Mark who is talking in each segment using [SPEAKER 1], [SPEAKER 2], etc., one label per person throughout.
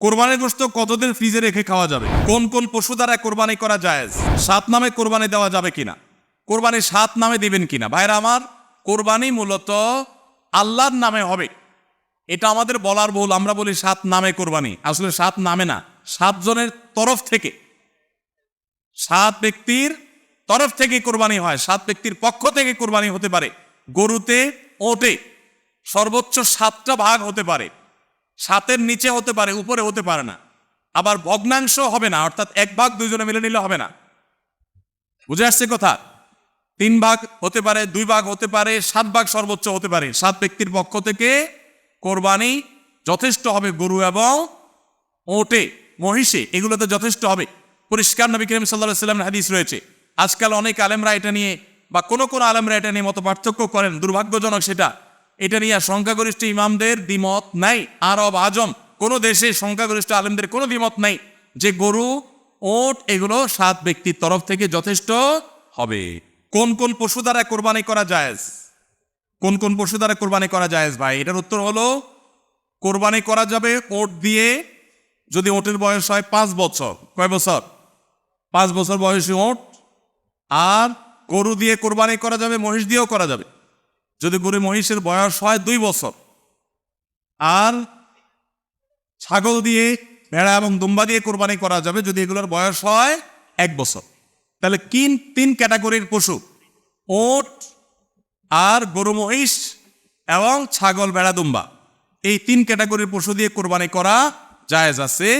[SPEAKER 1] কোরবানির গোস্ত কতদিন ফ্রিজে রেখে খাওয়া যাবে? কোন কোন পশু দ্বারা কোরবানি করা যায় সাত নামে কোরবানি দেওয়া যাবে কিনা? কোরবানি সাত নামে দিবেন কিনা? ভাইরা আমার, কোরবানি মূলত আল্লাহর নামে হবে। এটা আমাদের বলার ভুল, আমরা বলি সাত নামে কোরবানি। আসলে সাত নামে না সাতজনের তরফ থেকে। সাত ব্যক্তির তরফ থেকে কোরবানি হয়, সাত ব্যক্তির পক্ষ থেকে কোরবানি হতে পারে। গরুতে, ওটে সর্বোচ্চ সাতটা ভাগ হতে পারে। সাতের নিচে হতে পারে, উপরে হতে পারে না। আবার ভগ্নাংশ হবে না, অর্থাৎ এক ভাগ দুইজনে মিলে নিলে হবে না। বুঝে আসছে কথা? তিন ভাগ হতে পারে, দুই ভাগ হতে পারে, সাত ভাগ সর্বোচ্চ হতে পারে। সাত ব্যক্তির পক্ষ থেকে কোরবানি যথেষ্ট হবে গরু এবং ওটে, মহিষে, এগুলোতে যথেষ্ট হবে। পরিষ্কার নবী করিম সাল্লাম হাদিস রয়েছে। আজকাল অনেক আলেমরা এটা নিয়ে বা কোনো কোনো আলেমরা এটা নিয়ে মতো পার্থক্য করেন। দুর্ভাগ্যজনক সেটা। এটা নিয়ে সংখ্যাগরিষ্ঠ ইমামদের দ্বিমত নাই। আরব, আজম, কোনো দেশে সংখ্যাগরিষ্ঠ আলেমদের কোনো দ্বিমত নাই যে গরু, ওট এগুলো সাত ব্যক্তির তরফ থেকে যথেষ্ট হবে। কোন কোন পশু দ্বারা কোরবানি করা যায় কোন কোন পশু দ্বারা কোরবানি করা যায় ভাই? এটার উত্তর হলো, কোরবানি করা যাবে ওট দিয়ে, যদি ওটের বয়স হয় পাঁচ বছর। কয় বছর? পাঁচ বছর বয়সী ওট। আর গরু দিয়ে কোরবানি করা যাবে, মহিষ দিয়েও করা যাবে। যদি গরু মহিষের বয়স হয় দুই বছর, আর ছাগল দিয়ে ভেড়া এবং দুম্বা দিয়ে কোরবানি করা যাবে, যদি এগুলোর বয়স হয় এক বছর, তাহলে কিন তিন ক্যাটাগরির পশু, ওট আর গরু মহিষ এবং ছাগল বেড়া দুম্বা, এই তিন ক্যাটাগরির পশু দিয়ে কোরবানি করা জায়েজ আছে।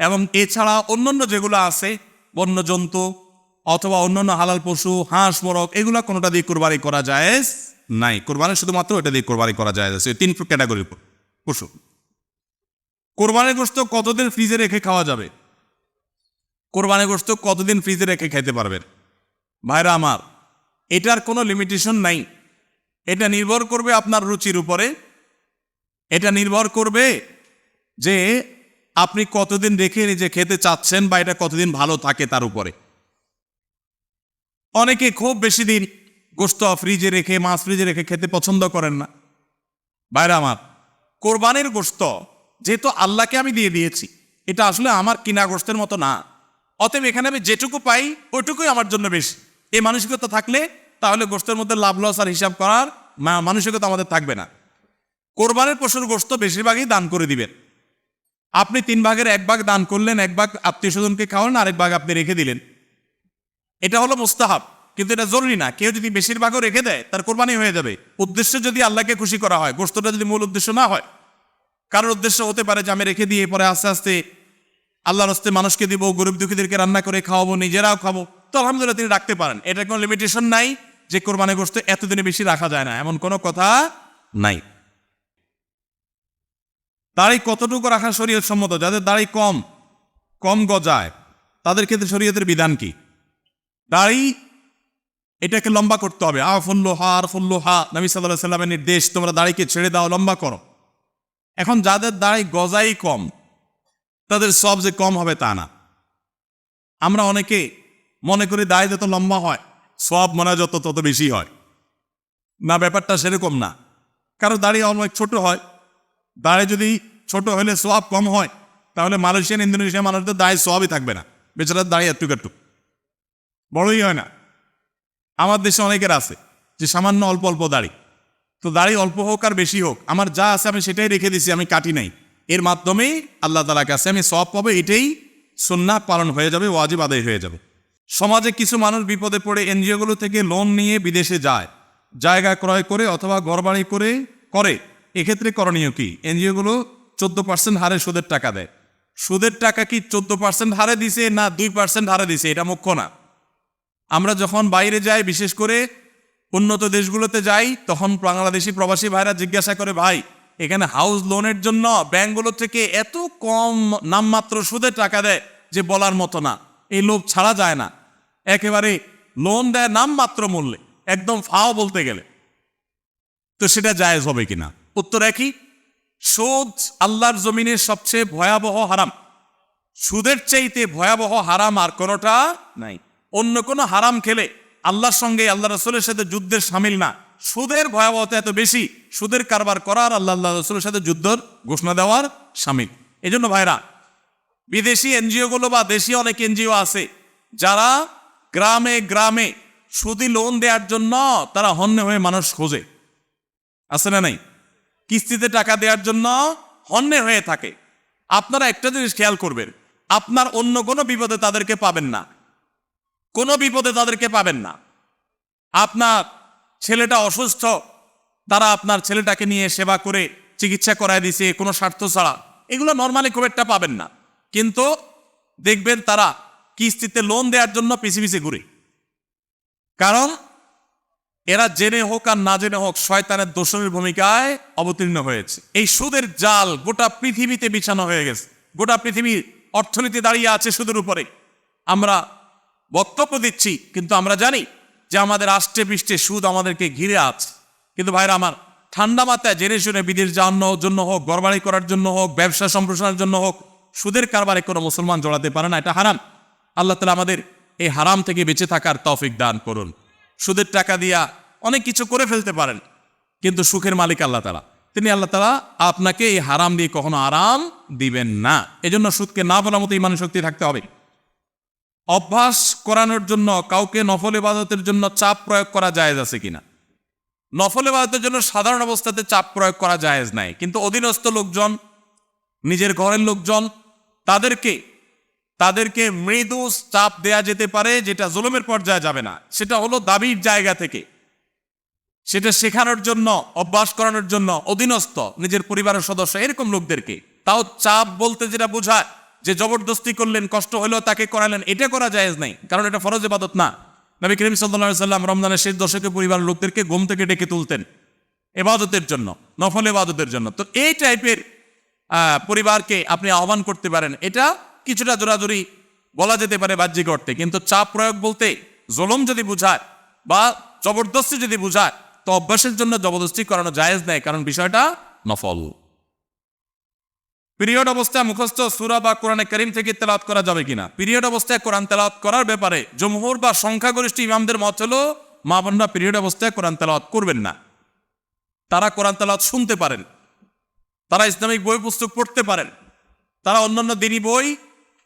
[SPEAKER 1] এবং এছাড়া অন্যান্য যেগুলো আছে, বন্যজন্তু অথবা অন্যান্য হালাল পশু, হাঁস, মোরগ, এগুলো কোনোটা দিয়ে কোরবানি করা জায়েজ নাই। কোরবানি শুধুমাত্র এটা দিয়ে কোরবানি করা যায়। আছে তিন ক্যাটাগরির পশু কোরবানির গোস্ত কতদিন ফ্রিজে রেখে খাওয়া যাবে? কোরবানির গোস্ত কতদিন ফ্রিজে রেখে খেতে পারবেন? ভাইরা আমার, এটার কোনো লিমিটেশন নাই। এটা নির্ভর করবে আপনার রুচির উপরে। এটা নির্ভর করবে যে আপনি কতদিন রেখে নিজে খেতে চাচ্ছেন বা এটা কতদিন ভালো থাকে তার উপরে। অনেকে খুব বেশি দিন গোস্ত ফ্রিজে রেখে, মাছ ফ্রিজে রেখে খেতে পছন্দ করেন না। বাইরে আমার, কোরবানির গোস্ত যেহেতু আল্লাহকে আমি দিয়ে দিয়েছি, এটা আসলে আমার কিনা গোস্তের মতো না। অতএব এখানে আমি যেটুকু পাই, ওইটুকুই আমার জন্য বেশি। এই মানসিকতা থাকলে তাহলে গোস্তের মধ্যে লাভ লস আর হিসাব করার মানসিকতা আমাদের থাকবে না। কোরবানের পশুর গোস্ত বেশিরভাগই দান করে দিবেন। আপনি তিন ভাগের এক ভাগ দান করলেন, এক ভাগ আত্মীয় স্বজনকে খাওয়ান আরেক ভাগ আপনি রেখে দিলেন। এটা হলো মুস্তাহাব। কিন্তু এটা জরুরি না। কেউ যদি বেশিরভাগও রেখে দেয়, তার কোরবানি হয়ে যাবে। উদ্দেশ্য যদি আল্লাহকে খুশি করা হয় গোস্তটা যদি মূল উদ্দেশ্য না হয়, কারোর উদ্দেশ্য হতে পারে যে আমি রেখে দিয়ে পরে আস্তে আস্তে আল্লাহর হস্তে মানুষকে দিব, গরিব দুঃখীদেরকে রান্না করে খাওয়াবো, নিজেরাও খাব। তো আলহামদুলিল্লাহ তিনি রাখতে পারেন। এটা কোনো লিমিটেশন নাই যে কোরবানি গোস্ত এতদিনে বেশি রাখা যায় না। এমন কোনো কথা নাই। দাড়ি কতটুকু রাখা শরীয়ত সম্মত? যাদের দাড়ি কম কম গজায়, তাদের ক্ষেত্রে শরীয়তের বিধান কি? দাড়ি এটাকে লম্বা করতে হবে। আ ফুল্লো, হা, আর ফুল্লো, হা। নবী সাল্লাহ সাল্লামের নির্দেশ, তোমরা দাড়িকে ছেড়ে দাও, লম্বা করো। এখন যাদের দাড়ি গজাই কম, তাদের সব যে কম হবে তা না। আমরা অনেকে মনে করি দাড়ি যত লম্বা হয়, সব মনে যত, তত বেশি হয়। না, ব্যাপারটা সেরকম না। কারও দাড়ি অনেক ছোট হয়, দাড়ি যদি ছোট হলে সব কম হয়, তাহলে মালয়েশিয়ান ইন্দোনেশিয়া মানুষদের দায় সবই থাকবে না। বেচারার দাড়ি একটু একটু বড়ই হয় না। আমার দেশে অনেকের আছে যে সামান্য অল্প অল্প দাড়ি। তো দাড়ি অল্প হোক আর বেশি হোক, আমার যা আছে আমি সেটাই রেখে দিছি, আমি কাটি নাই। এর মাধ্যমেই আল্লাহ তালার কাছে আমি সব পাবো, এটাই সুন্না পালন হয়ে যাবে, ওয়াজিব আদায় হয়ে যাবে। সমাজে কিছু মানুষ বিপদে পড়ে এনজিওগুলো থেকে লোন নিয়ে বিদেশে যায়, জায়গা ক্রয় করে অথবা ঘরবাড়ি করে করে। এক্ষেত্রে করণীয় কি? এনজিওগুলো চোদ্দ পার্সেন্ট হারে সুদের টাকা দেয়। সুদের টাকা কি চোদ্দ পার্সেন্ট হারে দিছে না দুই পার্সেন্ট হারে দিছে, এটা মুখ্য না। আমরা যখন বাইরে যাই, বিশেষ করে উন্নত দেশগুলোতে যাই, তখন বাংলাদেশি প্রবাসী ভাইরা জিজ্ঞাসা করে, ভাই, এখানে হাউস লোনের জন্য ব্যাংকগুলো থেকে এত কম নামমাত্র সুদের টাকা দেয় যে বলার মতো না। এই লোভ ছাড়া যায় না। একেবারে লোন দেয় নামমাত্র মূল্যে, একদম ফাও বলতে গেলে। তো সেটা জায়েজ হবে কিনা? উত্তর একই। সুদ আল্লাহর জমিনের সবচেয়ে ভয়াবহ হারাম। সুদের চাইতে ভয়াবহ হারাম আর কোনোটা নাই। অন্য কোনো হারাম খেলে আল্লাহর সঙ্গে আল্লাহ রসুলের সাথে যুদ্ধের সামিল না। সুদের ভয়াবহতা এত বেশি, সুদের কারবার করার আল্লাহ আল্লাহ রসুলের সাথে যুদ্ধর ঘোষণা দেওয়ার সামিল। এই জন্য ভাইরা, বিদেশি এনজিওগুলো বা দেশি অনেক এনজিও আছে, যারা গ্রামে গ্রামে সুদি লোন দেওয়ার জন্য তারা হন্যে হয়ে মানুষ খোঁজে। আছে না নাই? কিস্তিতে টাকা দেওয়ার জন্য হন্যে হয়ে থাকে। আপনারা একটা জিনিস খেয়াল করবেন, আপনার অন্য কোনো বিপদে তাদেরকে পাবেন না। কোনো বিপদে তাদেরকে পাবেন না। আপনার ছেলেটা অসুস্থ, তারা আপনার ছেলেটাকে নিয়ে সেবা করে চিকিৎসা করায় দিছে, কোনো স্বার্থ ছাড়া। এগুলো নর্মালি খুব একটা পাবেন না। কিন্তু দেখবেন তারা কিস্তিতে লোন দেওয়ার জন্য পিছিয়ে পিছিয়ে ঘুরে। কারণ এরা জেনে হোক আর না জেনে হোক শয়তানের দোষরের ভূমিকায় অবতীর্ণ হয়েছে। এই সুদের জাল গোটা পৃথিবীতে বিছানো হয়ে গেছে। গোটা পৃথিবীর অর্থনীতি দাঁড়িয়ে আছে সুদের উপরে। আমরা বক্তব্য দিচ্ছি, কিন্তু আমরা জানি যে আমাদের আষ্টে পৃষ্ঠে সুদ আমাদেরকে ঘিরে আছে। কিন্তু ভাইরা আমার, ঠান্ডা মাথায় জেনে শুনে বিদেশ যাওয়ানোর জন্য হোক গড়বাড়ি করার জন্য হোক, ব্যবসা সম্প্রসারণের জন্য হোক, সুদের কারবারে কোনো মুসলমান জড়াতে পারে না, এটা হারাম। আল্লাহ তালা আমাদের এই হারাম থেকে বেঁচে থাকার তফিক দান করুন। সুদের টাকা দিয়া অনেক কিছু করে ফেলতে পারেন, কিন্তু সুখের মালিক আল্লাহ তালা তিনি আল্লাহ তালা আপনাকে এই হারাম দিয়ে কখনো আরাম দিবেন না। এজন্য সুদকে না বলার মতো ইমান শক্তি থাকতে হবে। অভ্যাস করানোর জন্য কাউকে নফল ইবাদতের জন্য চাপ প্রয়োগ করা জায়েজ আছে কিনা? নফল ইবাদতের জন্য সাধারণ অবস্থাতে চাপ প্রয়োগ করা জায়েজ নাই। কিন্তু অধীনস্থ লোকজন, নিজের ঘরের লোকজন, তাদেরকে তাদেরকে মৃদু চাপ দেয়া যেতে পারে যেটা জুলুমের পর্যায়ে যাবে না। সেটা হলো দাবির জায়গা থেকে। সেটা শেখানোর জন্য, অভ্যাস করানোর জন্য অধীনস্থ নিজের পরিবারের সদস্য এরকম লোকদেরকে। তাও চাপ বলতে যেটা বোঝায় যে জবরদস্তি করলেন, কষ্ট হলেও তাকে করালেন, এটা করা জায়েজ নাই, কারণ এটা ফরজ ইবাদত না। নবী করিম সাল্লা সাল্লাম রমজানের শেষ দশকে পরিবারের লোকদেরকে ঘুম থেকে ডেকে তুলতেন এবাদতের জন্য, নফল এবাদতের জন্য। তো এই টাইপের পরিবারকে আপনি আহ্বান করতে পারেন, এটা কিছুটা জোরাজুরি বলা যেতে পারে বাহ্যিক অর্থে, কিন্তু চাপ প্রয়োগ বলতে জলম যদি বুঝায় বা জবরদস্তি যদি বুঝায়, তো অভ্যাসের জন্য জবরদস্তি করানো জায়েজ নেই, কারণ বিষয়টা নফল। পিরিয়ড অবস্থায় মুখস্থ সুরা বা কোরআনে করিম থেকে তেলাত করা যাবে কিনা? পিরিয়ড অবস্থায় কোরআন তেলাওয়াত করার ব্যাপারে জমহুর বা সংখ্যাগরিষ্ঠ ইমামদের মত হলো, মা বোনরা পিরিয়ড অবস্থায় কোরআন তেলাওয়াত করবেন না। তারা কোরআন তেলাওয়াত শুনতে পারেন। তারা ইসলামিক বই, পুস্তক পড়তে পারেন। তারা অন্যান্য দিনী বই,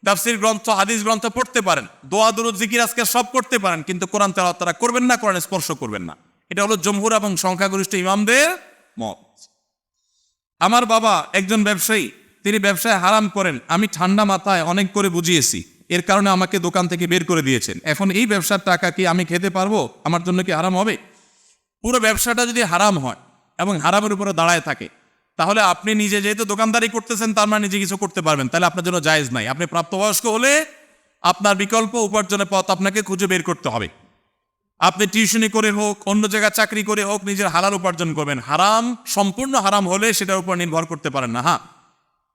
[SPEAKER 1] তাফসির গ্রন্থ, হাদিস গ্রন্থ পড়তে পারেন। দোয়া, দুরুদ, জিকির আজকে সব করতে পারেন, কিন্তু কোরআন তেলাওয়াত তারা করবেন না, কোরআন স্পর্শ করবেন না। এটা হলো জমহুর এবং সংখ্যাগরিষ্ঠ ইমামদের মত। আমার বাবা একজন ব্যবসায়ী। তিনি ব্যবসায় হারাম করেন। আমি ঠান্ডা মাথায় অনেক করে বুঝিয়েছি। এর কারণে আমাকে দোকান থেকে বের করে দিয়েছেন। এখন এই ব্যবসার টাকা কি আমি খেতে পারব? আমার জন্য কি হারাম হবে? পুরো ব্যবসাটা যদি হারাম হয় এবং হারামের উপরে দাঁড়ায় থাকে, তাহলে আপনি নিজে যেহেতু দোকানদারি করতেছেন, তার মানে নিজে কিছু করতে পারবেন। তাহলে আপনার জন্য জায়েজ নাই। আপনি প্রাপ্তবয়স্ক হলে আপনার বিকল্প উপার্জনের পথ আপনাকে খুঁজে বের করতে হবে। আপনি টিউশনি করে হোক, অন্য জায়গায় চাকরি করে হোক, নিজের হালাল উপার্জন করবেন। হারাম, সম্পূর্ণ হারাম হলে সেটার উপর নির্ভর করতে পারেন না। হ্যাঁ।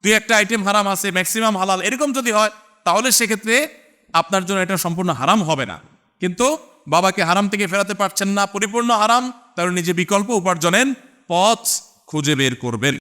[SPEAKER 1] দুই একটা আইটেম হারাম আছে ম্যাক্সিমাম হালাল, এরকম যদি হয়, তাহলে সেক্ষেত্রে আপনার জন্য এটা সম্পূর্ণ হারাম হবে না। কিন্তু বাবাকে হারাম থেকে ফেরাতে পারছেন না, পরিপূর্ণ হারাম তার নিজে বিকল্প উপার্জনের পথ খুঁজে বের করবেন।